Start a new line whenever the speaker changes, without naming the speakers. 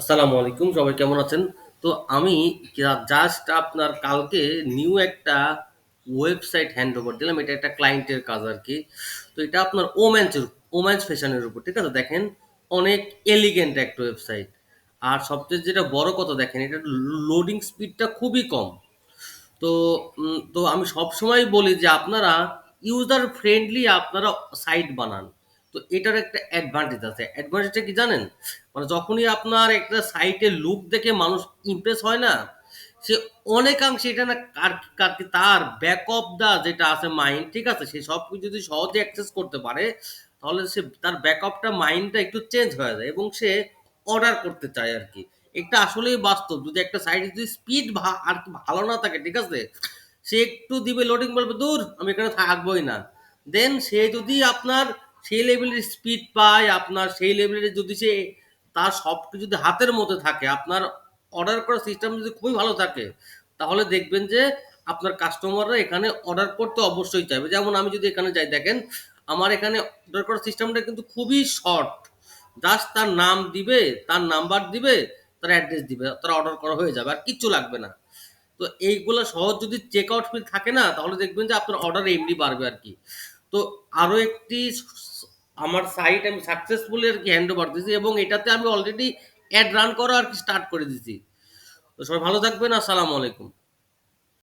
আসসালামু আলাইকুম, সবাই কেমন আছেন? তো আমি জাস্ট আপনার কালকে নিউ একটা ওয়েবসাইট হ্যান্ড ওভার দিলাম, এটা একটা ক্লায়েন্টের কাজ আর কি। তো এটা আপনার ওম্যান্সের ওম্যান্স ফ্যাশনের উপর, ঠিক আছে? দেখেন, অনেক এলিগেন্ট একটা ওয়েবসাইট আর সবচেয়ে যেটা বড় কথা দেখেন, এটা লোডিং স্পিডটা খুবই কম। তো তো আমি সবসময় বলি যে আপনারা ইউজার ফ্রেন্ডলি আপনারা সাইট বানান। তো এটার একটা অ্যাডভান্টেজ আছে। অ্যাডভান্টেজটা কি জানেন? মানে যখনই আপনার একটা সাইটের লুক দেখে মানুষ ইমপ্রেস হয় না, সে অনেকাংশে এটা না কার- তার ব্যাক অফ দা যেটা আছে মাইন্ড ঠিক আছে? সে সব কিছু যদি সহজে অ্যাক্সেস করতে পারে, তাহলে সে তার ব্যাক অফটা মাইন্ডটা একটু চেঞ্জ হয়ে যায় এবং সে অর্ডার করতে চায় আর কি। এটা আসলেই বাস্তব। যদি একটা সাইডে যদি স্পিড আর কি ভালো না থাকে, ঠিক আছে? সে একটু দিবে লোডিং বলবে, দূর, আমি এখানে থাকবোই না। দেন সে যদি আপনার সেই লেভেলের স্পিড পায়, আপনার সেই লেভেলের যদি সে তার সব কিছু যদি হাতের মধ্যে থাকে, আপনার অর্ডার করার সিস্টেম যদি খুবই ভালো থাকে, তাহলে দেখবেন যে আপনার কাস্টমাররা এখানে অর্ডার করতে অবশ্যই চাইবে। যেমন আমি যদি এখানে যাই, দেখেন আমার এখানে অর্ডার করার সিস্টেমটা কিন্তু খুবই শর্ট জাস্ট তার নাম দিবে, তার নাম্বার দিবে, তার অ্যাড্রেস দিবে, তার অর্ডার করা হয়ে যাবে, আর কিচ্ছু লাগবে না। তো এইগুলো সহজ যদি চেক আউট থাকে না, তাহলে দেখবেন যে আপনার অর্ডার এমনি বাড়বে আর কি। তো আরও একটি আমার সাইট আমি সাকসেসফুলি আর কি হ্যান্ড ওভার দিয়েছি এবং এটাতে আমি অলরেডি অ্যাড রান করা আর কি স্টার্ট করে দিয়েছি। তো সবাই ভালো থাকবেন, আসসালামু আলাইকুম।